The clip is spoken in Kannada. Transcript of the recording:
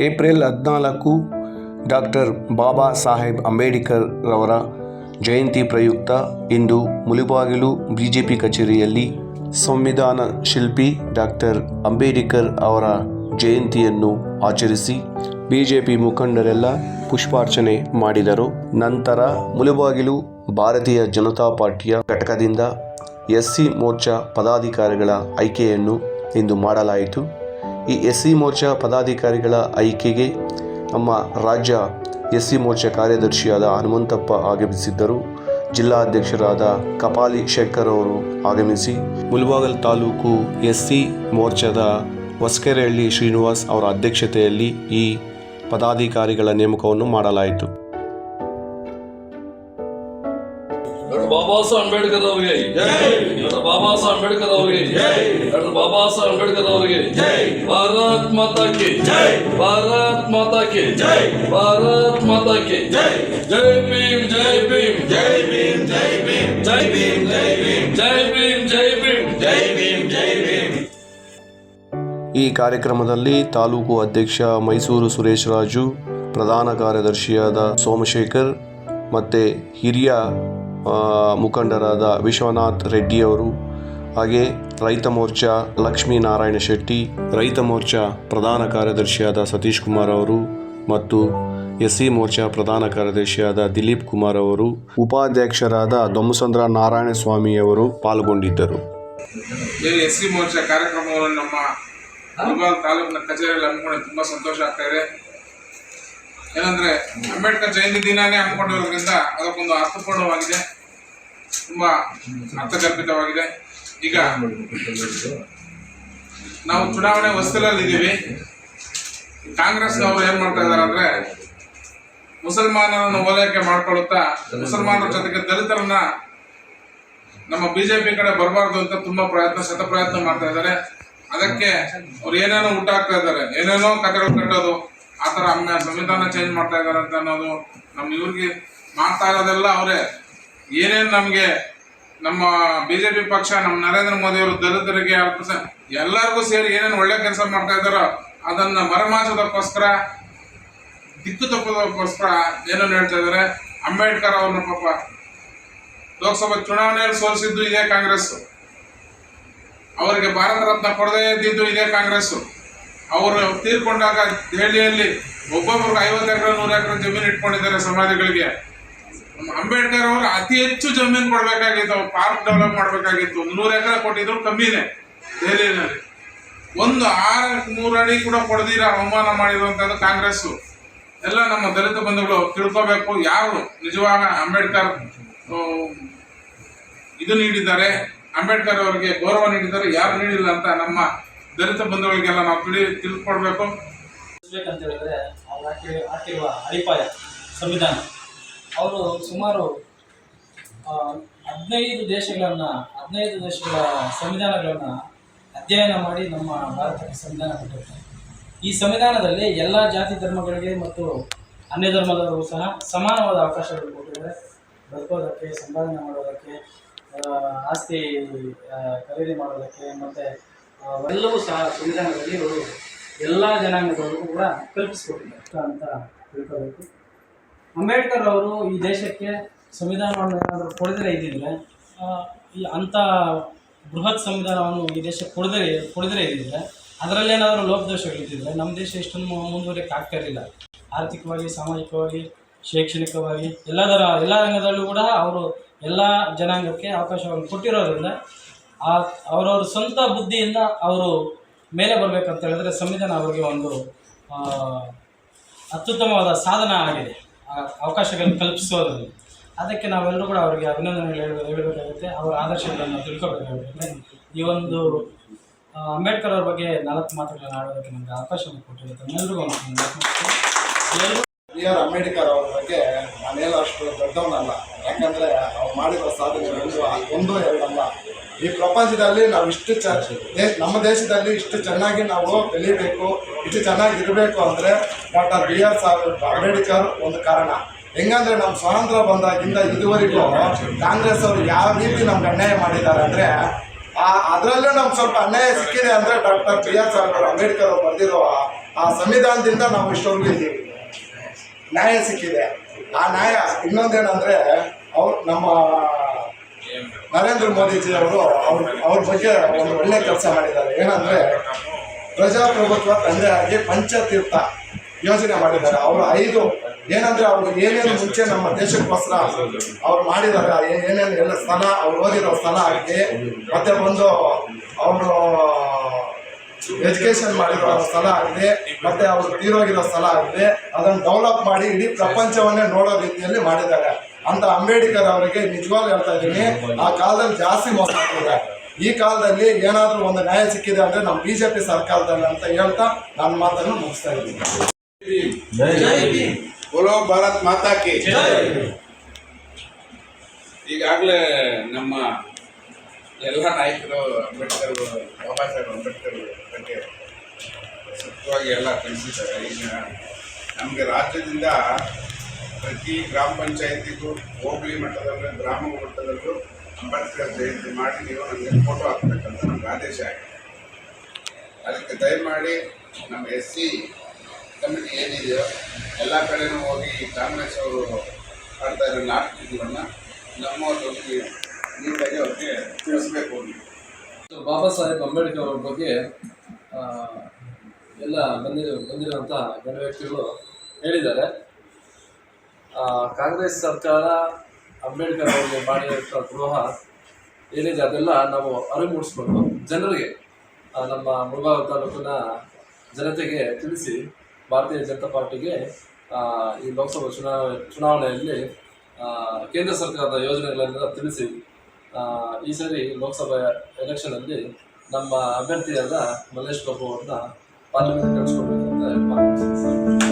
ಏಪ್ರಿಲ್ ಹದಿನಾಲ್ಕು ಡಾಕ್ಟರ್ ಬಾಬಾ ಸಾಹೇಬ್ ಅಂಬೇಡ್ಕರ್ ರವರ ಜಯಂತಿ ಪ್ರಯುಕ್ತ ಇಂದು ಮುಳುಬಾಗಿಲು ಬಿಜೆಪಿ ಕಚೇರಿಯಲ್ಲಿ ಸಂವಿಧಾನ ಶಿಲ್ಪಿ ಡಾಕ್ಟರ್ ಅಂಬೇಡ್ಕರ್ ಅವರ ಜಯಂತಿಯನ್ನು ಆಚರಿಸಿ ಬಿಜೆಪಿ ಮುಖಂಡರೆಲ್ಲ ಪುಷ್ಪಾರ್ಚನೆ ಮಾಡಿದರು. ನಂತರ ಮುಳುಬಾಗಿಲು ಭಾರತೀಯ ಜನತಾ ಪಾರ್ಟಿಯ ಘಟಕದಿಂದ ಎಸ್ಸಿ ಮೋರ್ಚಾ ಪದಾಧಿಕಾರಿಗಳ ಆಯ್ಕೆಯನ್ನು ಇಂದು ಮಾಡಲಾಯಿತು. ಈ ಎಸ್ ಸಿ ಮೋರ್ಚಾ ಪದಾಧಿಕಾರಿಗಳ ಆಯ್ಕೆಗೆ ನಮ್ಮ ರಾಜ್ಯ ಎಸ್ ಸಿ ಮೋರ್ಚಾ ಕಾರ್ಯದರ್ಶಿಯಾದ ಹನುಮಂತಪ್ಪ ಆಗಮಿಸಿದ್ದರು. ಜಿಲ್ಲಾಧ್ಯಕ್ಷರಾದ ಕಪಾಲಿ ಶೇಖರ್ ಅವರು ಆಗಮಿಸಿ ಮುಲ್ಬಾಗಲ್ ತಾಲೂಕು ಎಸ್ ಸಿ ಮೋರ್ಚಾದ ಹೊಸಕೆರೆಹಳ್ಳಿ ಶ್ರೀನಿವಾಸ್ ಅವರ ಅಧ್ಯಕ್ಷತೆಯಲ್ಲಿ ಈ ಪದಾಧಿಕಾರಿಗಳ ನೇಮಕವನ್ನು ಮಾಡಲಾಯಿತು. ಬಾಬಾ ಸಾಹೇಬ್ ಅಂಬೇಡ್ಕರ್ ಅವರಿಗೆ ಡಾಕ್ಟರ್ ಬಾಬಾ ಸಾಹೇಬ್ ಅಂಬೇಡ್ಕರ್ ಅವರಿಗೆ ಡಾಕ್ಟರ್ ಬಾಬಾ ಸಾಹೇಬ್ ಅಂಬೇಡ್ಕರ್ ಅವರಿಗೆ ಭಾರತ್ ಮಾತಾ ಜೈ. ಭಾರತ್ ಮಾತಾ ಜೈ. ಭಾರತ್ ಮಾತಾ ಕಿ ಜೈ ಭೀಮ್ ಜೈ ಭೀಮ್. ಜೈ ಭೀಮ್ ಜೈ ಭೀಮ್ ಜೈ ಭೀಮ್ ಜೈ ಭೀಮ್. ಜೈ ಭೀಮ್ ಜೈ ಭೀಮ್. ಜೈ ಭೀಮ್ ಜೈ ಭೀಮ್. ಈ ಕಾರ್ಯಕ್ರಮದಲ್ಲಿ ತಾಲೂಕು ಅಧ್ಯಕ್ಷ ಮೈಸೂರು ಸುರೇಶ್ ರಾಜು ಪ್ರಧಾನ ಕಾರ್ಯದರ್ಶಿಯಾದ ಸೋಮಶೇಖರ್ ಮತ್ತು ಹಿರಿಯ ಮುಖಂಡರಾದ ವಿಶ್ವನಾಥ್ ರೆಡ್ಡಿ ಅವರು, ಹಾಗೆ ರೈತ ಮೋರ್ಚಾ ಲಕ್ಷ್ಮೀನಾರಾಯಣ ಶೆಟ್ಟಿ, ರೈತ ಮೋರ್ಚಾ ಪ್ರಧಾನ ಕಾರ್ಯದರ್ಶಿಯಾದ ಸತೀಶ್ ಕುಮಾರ್ ಅವರು ಮತ್ತು ಎಸ್ ಸಿ ಮೋರ್ಚಾ ಪ್ರಧಾನ ಕಾರ್ಯದರ್ಶಿಯಾದ ದಿಲೀಪ್ ಕುಮಾರ್ ಅವರು, ಉಪಾಧ್ಯಕ್ಷರಾದ ದೊಮ್ಮಸಂದ್ರ ನಾರಾಯಣ ಸ್ವಾಮಿಯವರು ಪಾಲ್ಗೊಂಡಿದ್ದರು. ಈ ಎಸ್ ಸಿ ಮೋರ್ಚಾ ಕಾರ್ಯಕ್ರಮವನ್ನು ನಮ್ಮ ತಾಲೂಕಿನ ಕಚೇರಿಯಲ್ಲಿ ಹಮ್ಮಿಕೊಂಡು ತುಂಬಾ ಸಂತೋಷ ಆಗ್ತಾ ಇದೆ. ಏನಂದ್ರೆ ಅಂಬೇಡ್ಕರ್ ಜಯಂತಿ ದಿನಾನೇ ಹಮ್ಮಿಕೊಂಡಿರೋದ್ರಿಂದ ಅದಕ್ಕೊಂದು ಅರ್ಥಪೂರ್ಣವಾಗಿದೆ. ತುಂಬಾ ಅರ್ಥಗರ್ಭಿತವಾಗಿದೆ ಈಗ ನಾವು ಚುನಾವಣೆ ಹೊಸ್ತಲಲ್ಲಿ ಇದ್ದೀವಿ. ಕಾಂಗ್ರೆಸ್ ಕಾಂಗ್ರೆಸ್ನವರು ಏನ್ ಮಾಡ್ತಾ ಇದಾರೆ ಅಂದ್ರೆ ಮುಸಲ್ಮಾನರನ್ನು ಓಲೈಕೆ ಮಾಡ್ಕೊಳ್ಳುತ್ತಾ ಮುಸಲ್ಮಾನರ ಜೊತೆಗೆ ದಲಿತರನ್ನ ನಮ್ಮ ಬಿಜೆಪಿ ಕಡೆ ಬರಬಾರ್ದು ಅಂತ ತುಂಬಾ ಪ್ರಯತ್ನ, ಶತ ಪ್ರಯತ್ನ ಮಾಡ್ತಾ ಇದ್ದಾರೆ. ಅದಕ್ಕೆ ಅವ್ರು ಏನೇನೋ ಊಟ ಹಾಕ್ತಾ ಇದ್ದಾರೆ. ಏನೇನೋ ಕಥೆಗಳು ಕಟ್ಟೋದು ಆ ಥರ ಅಮ್ಮ ಸಂವಿಧಾನ ಚೇಂಜ್ ಮಾಡ್ತಾ ಇದ್ದಾರೆ ಅಂತ ಅನ್ನೋದು ನಮ್ಮ ಇವ್ರಿಗೆ ಮಾಡ್ತಾ ಇರೋದೆಲ್ಲ ಅವರೇ. ಏನೇನು ನಮಗೆ ನಮ್ಮ ಬಿಜೆಪಿ ಪಕ್ಷ, ನಮ್ಮ ನರೇಂದ್ರ ಮೋದಿ ಅವರು ದಲಿತರಿಗೆ ಎಲ್ಲರಿಗೂ ಸೇರಿ ಏನೇನು ಒಳ್ಳೆ ಕೆಲಸ ಮಾಡ್ತಾ ಇದ್ದಾರೋ ಅದನ್ನ ಮರೆಮಾಚೋದಕ್ಕೋಸ್ಕರ ದಿಕ್ಕು ತಪ್ಪೋದಕ್ಕೋಸ್ಕರ ಏನೇನು ಹೇಳ್ತಾ ಇದ್ದಾರೆ ಅಂಬೇಡ್ಕರ್ ಅವ್ರನ್ನ ಪಾಪ ಲೋಕಸಭಾ ಚುನಾವಣೆಯಲ್ಲಿ ಸೋಲಿಸಿದ್ದು ಇದೇ ಕಾಂಗ್ರೆಸ್. ಅವರಿಗೆ ಭಾರತ ರತ್ನ ಕೊಡದೇ ಇದ್ದಿದ್ದು ಇದೇ ಕಾಂಗ್ರೆಸ್. ಅವರು ತೀರ್ಕೊಂಡಾಗ ದೆಹಲಿಯಲ್ಲಿ ಒಬ್ಬೊಬ್ಬರು ಐವತ್ತು ಎಕರೆ, ನೂರು ಎಕರೆ ಜಮೀನು ಇಟ್ಕೊಂಡಿದ್ದಾರೆ ಸಮಾಧಿಗಳಿಗೆ. ನಮ್ಮ ಅಂಬೇಡ್ಕರ್ ಅವರು ಅತಿ ಹೆಚ್ಚು ಜಮೀನು ಕೊಡಬೇಕಾಗಿತ್ತು ಪಾರ್ಕ್ ಡೆವಲಪ್ ಮಾಡಬೇಕಾಗಿತ್ತು. ನೂರು ಎಕರೆ ಕೊಟ್ಟಿದ್ರು ಕಮ್ಮಿನೇ ದೆಹಲಿನಲ್ಲಿ ಒಂದು ಆರು, ಮೂರು ಅಡಿ ಕೂಡ ಕೊಡದಿರ ಅವಮಾನ ಮಾಡಿರುವಂಥದ್ದು ಕಾಂಗ್ರೆಸ್. ಎಲ್ಲ ನಮ್ಮ ದಲಿತ ಬಂಧುಗಳು ತಿಳ್ಕೋಬೇಕು, ಯಾರು ನಿಜವಾಗ ಅಂಬೇಡ್ಕರ್ ಇದು ನೀಡಿದ್ದಾರೆ, ಅಂಬೇಡ್ಕರ್ ಅವರಿಗೆ ಗೌರವ ನೀಡಿದ್ದಾರೆ, ಯಾರು ನೀಡಿಲ್ಲ ಅಂತ ನಮ್ಮ ದಲಿತ ಬಂಧುಗಳಿಗೆಲ್ಲ ನಾವು ತಿಳಿ, ತಿಳ್ಕೊಡ್ಬೇಕು. ಅಂತ ಹೇಳಿದ್ರೆ ಅವ್ರು ಹಾಕಿ ಹಾಕಿರುವ ಅಡಿಪಾಯ, ಸಂವಿಧಾನ. ಅವರು ಸುಮಾರು ಹದಿನೈದು ದೇಶಗಳನ್ನು, ಹದಿನೈದು ದೇಶಗಳ ಸಂವಿಧಾನಗಳನ್ನು ಅಧ್ಯಯನ ಮಾಡಿ ನಮ್ಮ ಭಾರತಕ್ಕೆ ಸಂವಿಧಾನ ಕೊಟ್ಟಿರ್ತಾರೆ ಈ ಸಂವಿಧಾನದಲ್ಲಿ ಎಲ್ಲ ಜಾತಿ ಧರ್ಮಗಳಿಗೆ ಮತ್ತು ಅನ್ಯ ಧರ್ಮದವರು ಸಹ ಸಮಾನವಾದ ಅವಕಾಶಗಳು ಕೊಟ್ಟಿದ್ದಾರೆ. ಬದುಕೋದಕ್ಕೆ ಸಂಪಾದನೆ ಮಾಡೋದಕ್ಕೆ ಆಸ್ತಿ ಖರೀದಿ ಮಾಡೋದಕ್ಕೆ ಮತ್ತು ಎಲ್ಲವೂ ಸಹ ಸಂವಿಧಾನದಲ್ಲಿ ಇವರು ಎಲ್ಲ ಜನಾಂಗದವರಿಗೂ ಕೂಡ ಕಲ್ಪಿಸಿಕೊಟ್ಟಿದ್ದಾರೆ ಅಂತ ತಿಳ್ಕೋಬೇಕು ಅಂಬೇಡ್ಕರ್ ಅವರು ಈ ದೇಶಕ್ಕೆ ಸಂವಿಧಾನವನ್ನು ಏನಾದರೂ ಕೊಡದಿರೇ ಇದ್ದಿದ್ರೆ? ಈ ಅಂಥ ಬೃಹತ್ ಸಂವಿಧಾನವನ್ನು ಈ ದೇಶಕ್ಕೆ ಕೊಡದಿರೇ ಕೊಡದಿರೇ ಇದ್ದಿದ್ರೆ? ಅದರಲ್ಲೇನಾದರೂ ಲೋಪದೋಷಗಳಿದ್ದಿದ್ರೆ ನಮ್ಮ ದೇಶ ಇಷ್ಟೊಂದು ಮುಂದುವರಿಕೆ ಆಗ್ತಾ ಇರಲಿಲ್ಲ. ಆರ್ಥಿಕವಾಗಿ, ಸಾಮಾಜಿಕವಾಗಿ, ಶೈಕ್ಷಣಿಕವಾಗಿ ಎಲ್ಲದರ ಎಲ್ಲ ರಂಗದಲ್ಲೂ ಕೂಡ ಅವರು ಎಲ್ಲ ಜನಾಂಗಕ್ಕೆ ಅವಕಾಶವನ್ನು ಕೊಟ್ಟಿರೋದ್ರಿಂದ ಆ, ಅವರವ್ರ ಸ್ವಂತ ಬುದ್ಧಿಯಿಂದ ಅವರು ಮೇಲೆ ಬರಬೇಕಂತ ಹೇಳಿದ್ರೆ ಸಂವಿಧಾನ ಅವರಿಗೆ ಒಂದು ಅತ್ಯುತ್ತಮವಾದ ಸಾಧನ ಆಗಿದೆ. ಅವಕಾಶಗಳನ್ನು ಕಲ್ಪಿಸೋದ್ರಲ್ಲಿ ಅದಕ್ಕೆ ನಾವೆಲ್ಲರೂ ಕೂಡ ಅವರಿಗೆ ಅಭಿನಂದನೆ ಹೇಳಬೇಕು ಹೇಳಬೇಕಾಗುತ್ತೆ. ಅವರ ಆದರ್ಶಗಳನ್ನು ತಿಳ್ಕೊಬೇಕಾಗುತ್ತೆ. ಈ ಒಂದು ಅಂಬೇಡ್ಕರ್ ಅವ್ರ ಬಗ್ಗೆ ನಾಲ್ಕು ಮಾತುಗಳನ್ನು ಆಡೋದಕ್ಕೆ ನಮಗೆ ಅವಕಾಶವನ್ನು ಕೊಟ್ಟಿರುತ್ತೆ ಎಲ್ಲರಿಗೂ ಎಲ್ಲರೂ ಅಂಬೇಡ್ಕರ್ ಅವರ ಬಗ್ಗೆ ನಾನೇನು ಅಷ್ಟು ದೊಡ್ಡವನಲ್ಲ. ಯಾಕಂದರೆ ಅವ್ರು ಮಾಡಿರೋ ಸಾಧನೆ ಒಂದು ಎರಡಲ್ಲ ಈ ಪ್ರಪಂಚದಲ್ಲಿ ನಾವು ಇಷ್ಟು ಚ ನಮ್ಮ ದೇಶದಲ್ಲಿ ಇಷ್ಟು ಚೆನ್ನಾಗಿ ನಾವು ಬೆಳಿಬೇಕು, ಇಷ್ಟು ಚೆನ್ನಾಗಿ ಇರಬೇಕು ಅಂದರೆ doctor B R Saheb Ambedkar ಒಂದು ಕಾರಣ. ಹೆಂಗಂದ್ರೆ ನಮ್ಮ ಸ್ವಾತಂತ್ರ್ಯ ಬಂದಾಗಿಂದ ಇದುವರೆಗೂ ಕಾಂಗ್ರೆಸ್ ಅವರು ಯಾವ ರೀತಿ ನಮ್ಗೆ ಅನ್ಯಾಯ ಮಾಡಿದ್ದಾರೆ ಅಂದರೆ, ಆ ಅದರಲ್ಲೂ ನಮ್ಗೆ ಸ್ವಲ್ಪ ಅನ್ಯಾಯ ಸಿಕ್ಕಿದೆ ಅಂದರೆ doctor B R Saheb Ambedkar ಅವರು ಬರೆದಿರೋ ಆ ಸಂವಿಧಾನದಿಂದ ನಾವು ಇಷ್ಟೊಂದು ಇದ್ದೀವಿ ನ್ಯಾಯ ಸಿಕ್ಕಿದೆ. ಆ ನ್ಯಾಯ ಇನ್ನೊಂದೇನಂದ್ರೆ, ಅವ್ರು ನಮ್ಮ ನರೇಂದ್ರ ಮೋದಿಜಿ ಅವರು ಅವ್ರ ಅವ್ರ ಬಗ್ಗೆ ಒಂದು ಒಳ್ಳೆ ಕೆಲಸ ಮಾಡಿದ್ದಾರೆ. ಏನಂದ್ರೆ ಪ್ರಜಾಪ್ರಭುತ್ವ ತಂದೆ ಆಗಿ ಪಂಚತೀರ್ಥ ಯೋಜನೆ ಮಾಡಿದ್ದಾರೆ. ಅವರು ಐದು ಏನಂದ್ರೆ ಅವರು ಏನೇನು ಮುಂಚೆ ನಮ್ಮ ದೇಶಕ್ಕೋಸ್ಕರ ಅವ್ರು ಮಾಡಿದ್ದಾರೆ ಏನೇನು ಎಲ್ಲ ಸ್ಥಳ ಅವ್ರು ಓದಿರೋ ಸ್ಥಳ ಆಗಲಿ ಮತ್ತೆ ಒಂದು ಅವರು ಎಜುಕೇಶನ್ ಮಾಡಿರೋ ಸ್ಥಳ ಆಗಿದೆ ಮತ್ತೆ ಅವರು ತೀರೋಗಿರೋ ಸ್ಥಳ ಆಗಿದೆ ಅದನ್ನು ಡೆವಲಪ್ ಮಾಡಿ ಇಡೀ ಪ್ರಪಂಚವನ್ನೇ ನೋಡೋ ರೀತಿಯಲ್ಲಿ ಮಾಡಿದ್ದಾರೆ. ಅಂತ ಅಂಬೇಡ್ಕರ್ ಅವರಿಗೆ ನಿಜವಾಗ್ಲೂ ಹೇಳ್ತಾ ಇದ್ದೀನಿ. ಆ ಕಾಲದಲ್ಲಿ ಜಾಸ್ತಿ ಮೋಸ ಆಗ್ತದೆ. ಈ ಕಾಲದಲ್ಲಿ ಏನಾದರೂ ಒಂದು ನ್ಯಾಯ ಸಿಕ್ಕಿದೆ ಅಂದ್ರೆ ನಮ್ಮ ಬಿಜೆಪಿ ಸರ್ಕಾರದಲ್ಲಿ ಅಂತ ಹೇಳ್ತಾ ನನ್ನ ಮಾತನ್ನು ಮುಗಿಸ್ತಾ ಇದ್ದೀನಿ. ಬೋಲೋ ಭಾರತ್ ಮಾತಾ ಕಿ. ಈಗಾಗಲೇ ನಮ್ಮ ಎಲ್ಲ ನಾಯಕರು ಅಂಬೇಡ್ಕರ್ ಬಾಬಾ ಸಾಹೇಬ್ ಅಂಬೇಡ್ಕರ್ ಬಗ್ಗೆ ಸತ್ಯವಾಗಿ ಎಲ್ಲ ತಿಳಿಸಿದ್ದಾರೆ. ಈಗ ನಮಗೆ ರಾಜ್ಯದಿಂದ ಪ್ರತಿ ಗ್ರಾಮ ಪಂಚಾಯತಿಗೂ, ಹೋಬಳಿ ಮಟ್ಟದಲ್ಲೂ, ಗ್ರಾಮ ಮಟ್ಟದಲ್ಲೂ ಅಂಬೇಡ್ಕರ್ ಜಯಂತಿ ಮಾಡಿ ನೀವು ನನಗೆ ಫೋಟೋ ಹಾಕ್ಬೇಕಂತ ನಮ್ಗೆ ಆದೇಶ ಆಗಿದೆ. ಅದಕ್ಕೆ ದಯಮಾಡಿ ನಮ್ಮ ಎಸ್ ಸಿ ಕಮಿಟಿ ಏನಿದೆಯೋ ಎಲ್ಲ ಕಡೆನೂ ಹೋಗಿ ಕಾಂಗ್ರೆಸ್ ಅವರು ಮಾಡ್ತಾ ಇರೋ ನಾಟಕಗಳನ್ನ ನಮ್ಮ ಒಂದು ನೀಟಾಗಿ ಅವ್ರಿಗೆ ತಿಳಿಸ್ಬೇಕು ಬಾಬಾ ಸಾಹೇಬ್ ಅಂಬೇಡ್ಕರ್ ಅವ್ರ ಬಗ್ಗೆ ಎಲ್ಲ ಬಂದಿರೋ ಬಂದಿರೋಂಥ ಗಣ್ಯ ವ್ಯಕ್ತಿಗಳು ಹೇಳಿದ್ದಾರೆ. ಕಾಂಗ್ರೆಸ್ ಸರ್ಕಾರ ಅಂಬೇಡ್ಕರ್ ಅವರಿಗೆ ಮಾಡಿರುವಂಥ ದ್ರೋಹ ಏನಿದೆ ಅದೆಲ್ಲ ನಾವು ಅರಿವು ಮೂಡಿಸ್ಕೊಂಡು ಜನರಿಗೆ ನಮ್ಮ ಮುಳಬಾಗ ತಾಲೂಕಿನ ಜನತೆಗೆ ತಿಳಿಸಿ ಭಾರತೀಯ ಜನತಾ ಪಾರ್ಟಿಗೆ ಈ ಲೋಕಸಭಾ ಚುನಾವಣೆ, ಚುನಾವಣೆಯಲ್ಲಿ ಕೇಂದ್ರ ಸರ್ಕಾರದ ಯೋಜನೆಗಳನ್ನೆಲ್ಲ ತಿಳಿಸಿ ಈ ಸರಿ ಲೋಕಸಭಾ ಎಲೆಕ್ಷನಲ್ಲಿ ನಮ್ಮ ಅಭ್ಯರ್ಥಿಯಾದ ಮಲ್ಲೇಶ್ ಬಾಬು ಅವ್ರನ್ನ ಪಾರ್ಲಿಮೆಂಟ್ ಕಳಿಸ್ಕೊಡ್ಬೇಕು